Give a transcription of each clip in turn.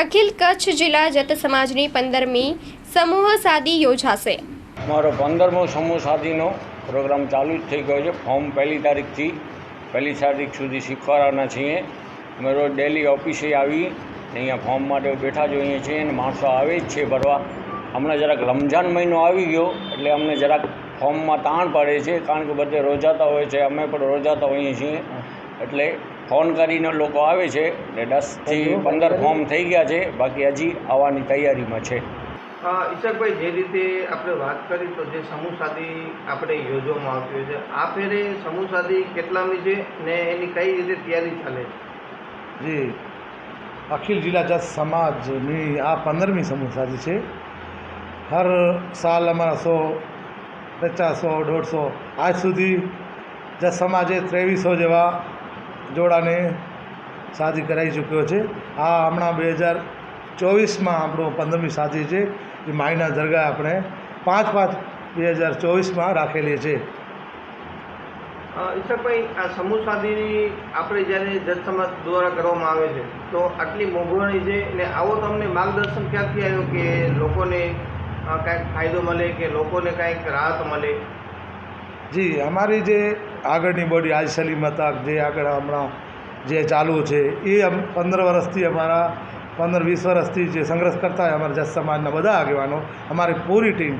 અખિલ કચ્છ જિલ્લા જત સમાજની પંદરમી સમૂહ સાદી યોજાશે. મારો પંદરમો સમૂહ સાદીનો પ્રોગ્રામ ચાલુ જ થઈ ગયો છે. ફોર્મ પહેલી તારીખથી પહેલી તારીખ સુધી શીખવાડવાના છીએ. અમે રોજ ડેલી ઓફિસે આવી અહીંયા ફોર્મ માટે બેઠા જોઈએ છીએ અને માણસો આવે જ છે ભરવા. હમણાં જરાક રમઝાન મહિનો આવી ગયો એટલે અમને જરાક ફોર્મમાં તાણ પડે છે. કારણ કે બધે રોજાતા હોય છે. અમે પણ રોજાતા હોઈએ છીએ. એટલે ફોન કરીને લોકો આવે છે એટલે દસથી પંદર ફોર્મ થઈ ગયા છે બાકી હજી આવવાની તૈયારીમાં છે. ઈશકભાઈ જે રીતે આપણે વાત કરી તો જે સમૂહ સાદી આપણે યોજવામાં આવતી હોય છે આ ફેરે સમૂહ સાદી કેટલામી છે ને એની કઈ રીતે તૈયારી ચાલે છે? જી અખિલ જિલ્લા જજ સમાજની આ પંદરમી સમૂહ સાદી છે. હર સાલ અમારા સો પચાસ સો દોઢસો આજ સુધી જત સમાજે ત્રેવીસો જેવા જોડાને સાજી કરાવી ચૂક્યો છે. આ હમણાં બે હજાર ચોવીસમાં આપણો પંદરમી શાદી છે. એ માઈના દરગાહ આપણે પાંચ પાંચ બે હજાર ચોવીસમાં રાખેલી છે. ઈશકભાઈ આ સમૂહ સાદીની આપણે જ્યારે જજ સમાજ દ્વારા કરવામાં આવે છે તો આટલી મોંઘવાણી છે ને આવો તમને માર્ગદર્શન ક્યાંથી આવ્યું કે લોકોને કાંઈક ફાયદો મળે કે લોકોને કાંઈક રાહત મળે? જી અમારી જે આગળની બોડી આજ શૈલીમાં હતા, જે આગળ હમણાં જે ચાલુ છે, એ પંદર વર્ષથી અમારા, પંદર વીસ વર્ષથી જે સંઘર્ષ કરતા હોય અમારા જસ સમાજના બધા આગેવાનો, અમારી પૂરી ટીમ.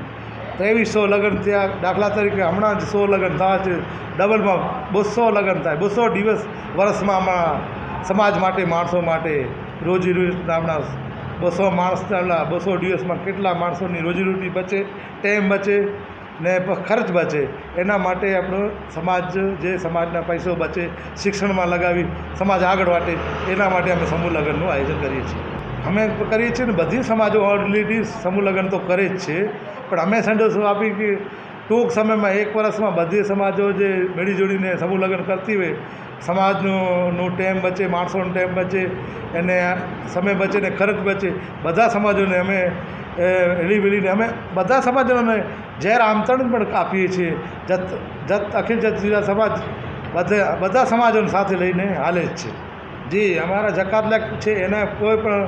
ત્રેવીસો લગ્ન થયા. દાખલા તરીકે હમણાં જ સો લગ્ન થયા છે. ડબલમાં બસો લગ્ન થાય. બસો દિવસ વર્ષમાં આમાં સમાજ માટે, માણસો માટે રોજીરોટીના બસો માણસના બસો દિવસમાં કેટલા માણસોની રોજીરોટી બચે, ટાઈમ બચે ને ખર્ચ બચે. એના માટે આપણો સમાજ જે સમાજના પૈસો બચે, શિક્ષણમાં લગાવી, સમાજ આગળ વાટે, એના માટે અમે સમૂહ લગ્નનું આયોજન કરીએ છીએ. અમે કરીએ છીએ ને બધી સમાજો ઓલરેડી સમૂહ લગ્ન તો કરે જ છે. પણ અમે સંદેશો આપી કે ટૂંક સમયમાં એક વર્ષમાં બધી સમાજો જે મેળી જોડીને સમૂહ લગ્ન કરતી હોય, સમાજનું ટેમ બચે, માણસોનો ટાઈમ બચે, એને સમય બચે ને ખર્ચ બચે, બધા સમાજોને અમે એલી વેલીને અમે બધા સમાજોને ઝેર આમંત્રણ પણ આપીએ છીએ. જત જત, અખિલ જત જિલ્લા સમાજ બધા બધા સમાજોને સાથે લઈને હાલે જ છે. જી, અમારા જકાત લેક છે, એને કોઈ પણ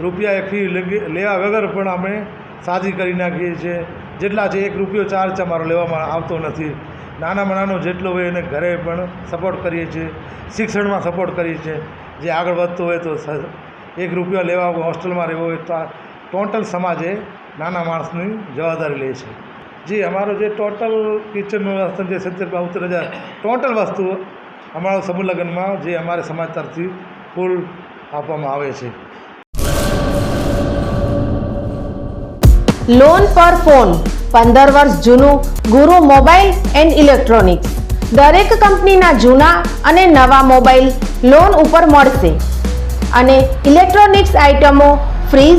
રૂપિયા ફી લેવા વગર પણ અમે સાજી કરી નાખીએ છીએ. જેટલા છે, એક રૂપિયો ચાર્જ અમારો લેવામાં આવતો નથી. નાનામાં નાનો જેટલો હોય એને ઘરે પણ સપોર્ટ કરીએ છીએ. શિક્ષણમાં સપોર્ટ કરીએ છીએ. જે આગળ વધતો હોય તો એક રૂપિયો લેવા હોસ્ટેલમાં રહેવો હોય તો ટોટલ સમાજે નાના માણસની જવાબદારી લે છે. જી અમારો જે ટોટલ કિચનનું વાસણ જે સિત્તેર બોતેર હજાર ટોટલ વસ્તુ અમારા સમૂહ લગ્નમાં જે અમારે સમાજ તરફથી ફૂલ આપવામાં આવે છે. લોન પર ફોન પંદર વર્ષ જૂનું, ગુરુ મોબાઈલ એન્ડ ઇલેક્ટ્રોનિક્સ. દરેક કંપનીના જૂના અને નવા મોબાઈલ લોન ઉપર મળશે. અને ઇલેક્ટ્રોનિક્સ આઇટમો fridge